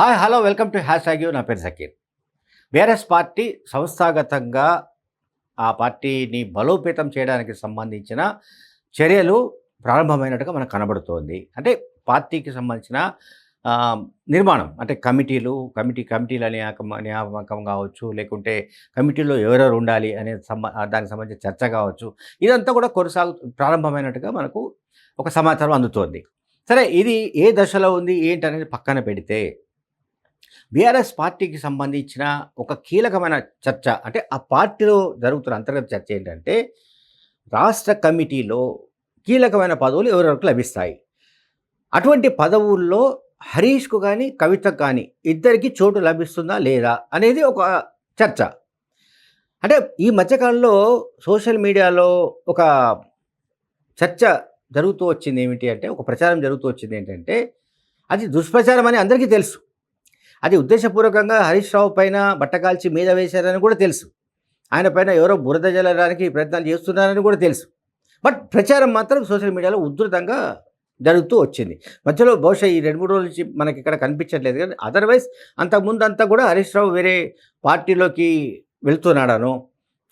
Hi hello welcome to hashtag నా పేరు Sakir BRS party సంస్థాగతంగా ఆ పార్టీని బలోపేతం చేయడానికి సంబంధించిన చర్యలు ప్రారంభమైనట్టుగా మనకు కనబడుతోంది. అంటే పార్టీకి సంబంధించిన నిర్మాణం అంటే కమిటీలు కమిటీ కమిటీల నియామకం నియామకం కావచ్చు లేకుంటే కమిటీలో ఎవరెవరు ఉండాలి అనే సంబ దానికి సంబంధించిన చర్చ కావచ్చు. ఇదంతా కూడా కొనసాగు ప్రారంభమైనట్టుగా మనకు ఒక సమాచారం అందుతోంది. సరే ఇది ఏ దశలో ఉంది ఏంటి అనేది పక్కన పెడితే బీఆర్ఎస్ పార్టీకి సంబంధించిన ఒక కీలకమైన చర్చ అంటే ఆ పార్టీలో జరుగుతున్న అంతర్గత చర్చ ఏంటంటే రాష్ట్ర కమిటీలో కీలకమైన పదవులు ఎవరెవరికి లభిస్తాయి? అటువంటి పదవుల్లో హరీష్కు కానీ కవితకు కానీ ఇద్దరికి చోటు లభిస్తుందా లేదా అనేది ఒక చర్చ. అంటే ఈ మధ్యకాలంలో సోషల్ మీడియాలో ఒక చర్చ జరుగుతూ వచ్చింది ఏమిటి అంటే ఒక ప్రచారం జరుగుతూ వచ్చింది ఏంటంటే అది దుష్ప్రచారం అని అందరికీ తెలుసు. అది ఉద్దేశపూర్వకంగా హరీష్ రావు పైన బట్టకాల్చి మీద వేశారని కూడా తెలుసు. ఆయన పైన ఎవరో బురద జల్లడానికి ప్రయత్నాలు చేస్తున్నారని కూడా తెలుసు. బట్ ప్రచారం మాత్రం సోషల్ మీడియాలో ఉధృతంగా జరుగుతూ వచ్చింది. మధ్యలో బహుశా ఈ రెండు మూడు రోజుల నుంచి మనకి ఇక్కడ కనిపించట్లేదు కానీ అదర్వైజ్ అంతకుముందు అంతా కూడా హరీష్ రావు వేరే పార్టీలోకి వెళుతున్నాడను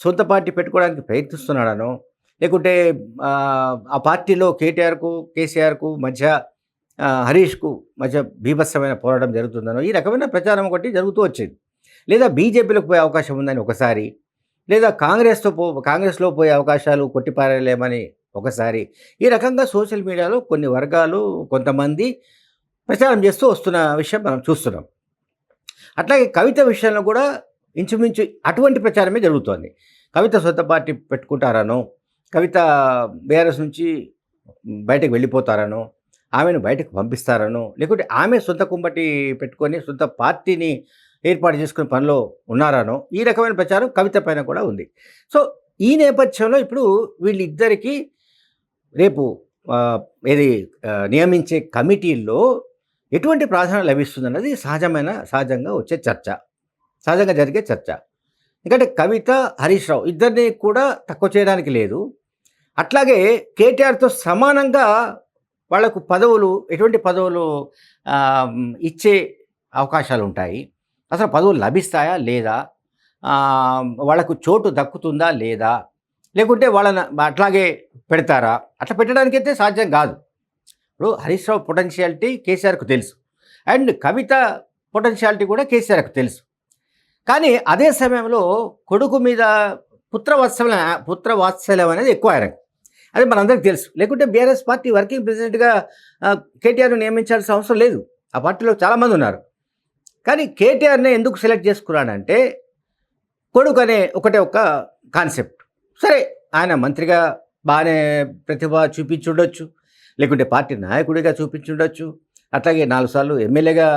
సొంత పార్టీ పెట్టుకోవడానికి ప్రయత్నిస్తున్నాడనో లేకుంటే ఆ, పార్టీలో కేటీఆర్కు కేసీఆర్కు మధ్య హరీష్కు మధ్య బీభత్సమైన పోరాటం జరుగుతుందనో ఈ రకమైన ప్రచారం ఒకటి జరుగుతూ వచ్చేది. లేదా బీజేపీలకు పోయే అవకాశం ఉందని ఒకసారి లేదా కాంగ్రెస్తో పో కాంగ్రెస్లో పోయే అవకాశాలు కొట్టిపారలేమని ఒకసారి. ఈ రకంగా సోషల్ మీడియాలో కొన్ని వర్గాలు కొంతమంది ప్రచారం చేస్తూ వస్తున్న విషయం మనం చూస్తున్నాం. అట్లాగే కవిత విషయంలో కూడా ఇంచుమించు అటువంటి ప్రచారమే జరుగుతోంది. కవిత సొంత పార్టీ పెట్టుకుంటారనో కవిత బీఆర్ఎస్ నుంచి బయటకు వెళ్ళిపోతారనో ఆమెను బయటకు పంపిస్తారనో లేకుంటే ఆమె సొంత కుంబటి పెట్టుకొని సొంత పార్టీని ఏర్పాటు చేసుకునే పనిలో ఉన్నారనో ఈ రకమైన ప్రచారం కవిత పైన కూడా ఉంది. సో ఈ నేపథ్యంలో ఇప్పుడు వీళ్ళిద్దరికీ రేపు ఏది నియమించే కమిటీల్లో ఎటువంటి ప్రాధాన్యత లభిస్తుందన్నది సహజమైన సహజంగా వచ్చే చర్చ. సహజంగా జరిగే చర్చ. ఎందుకంటే కవిత హరీష్ రావు ఇద్దరిని కూడా తక్కువ చేయడానికి లేదు. అట్లాగే కేటీఆర్తో సమానంగా వాళ్ళకు పదవులు ఎటువంటి పదవులు ఇచ్చే అవకాశాలు ఉంటాయి అసలు పదవులు లభిస్తాయా లేదా? వాళ్ళకు వాళ్ళకు చోటు దక్కుతుందా లేదా? లేకుంటే వాళ్ళని అట్లాగే పెడతారా? అట్లా పెట్టడానికైతే సాధ్యం కాదు. ఇప్పుడు హరీష్ రావు పొటెన్షియాలిటీ కేసీఆర్కు తెలుసు. అండ్ కవిత పొటెన్షియాలిటీ కూడా కేసీఆర్కు తెలుసు. కానీ అదే సమయంలో కొడుకు మీద పుత్రవాత్సల్యం పుత్రవాత్సల్యం అనేది ఎక్కువ ఆయనకు. అది మనందరికీ తెలుసు. లేకుంటే బీఆర్ఎస్ పార్టీ వర్కింగ్ ప్రెసిడెంట్గా కేటీఆర్ను నియమించాల్సిన అవసరం లేదు. ఆ పార్టీలో చాలామంది ఉన్నారు. కానీ కేటీఆర్ని ఎందుకు సెలెక్ట్ చేసుకున్నాడంటే కొడుకు అనే ఒకటే ఒక కాన్సెప్ట్. సరే ఆయన మంత్రిగా బాగానే ప్రతిభ చూపించుండొచ్చు. లేకుంటే పార్టీ నాయకుడిగా చూపించుండొచ్చు. అట్లాగే నాలుగు సార్లు ఎమ్మెల్యేగా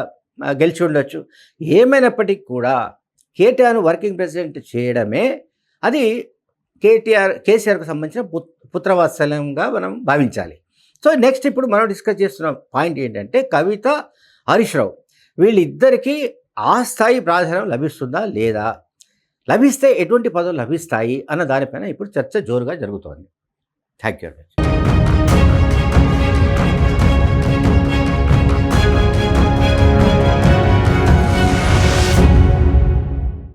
గెలిచి ఉండొచ్చు ఏమైనప్పటికీ కూడా కేటీఆర్ను వర్కింగ్ ప్రెసిడెంట్ చేయడమే అది కేటీఆర్ కేసీఆర్కు సంబంధించిన పుత్ పుత్రవాత్సల్యంగా మనం భావించాలి. సో నెక్స్ట్ ఇప్పుడు మనం డిస్కస్ చేస్తున్న పాయింట్ ఏంటంటే కవిత హరీష్ రావు వీళ్ళిద్దరికీ ఆ స్థాయి ప్రాధాన్యం లభిస్తుందా లేదా? లభిస్తే ఎటువంటి పదవులు లభిస్తాయి అన్న దానిపైన ఇప్పుడు చర్చ జోరుగా జరుగుతోంది. Thank you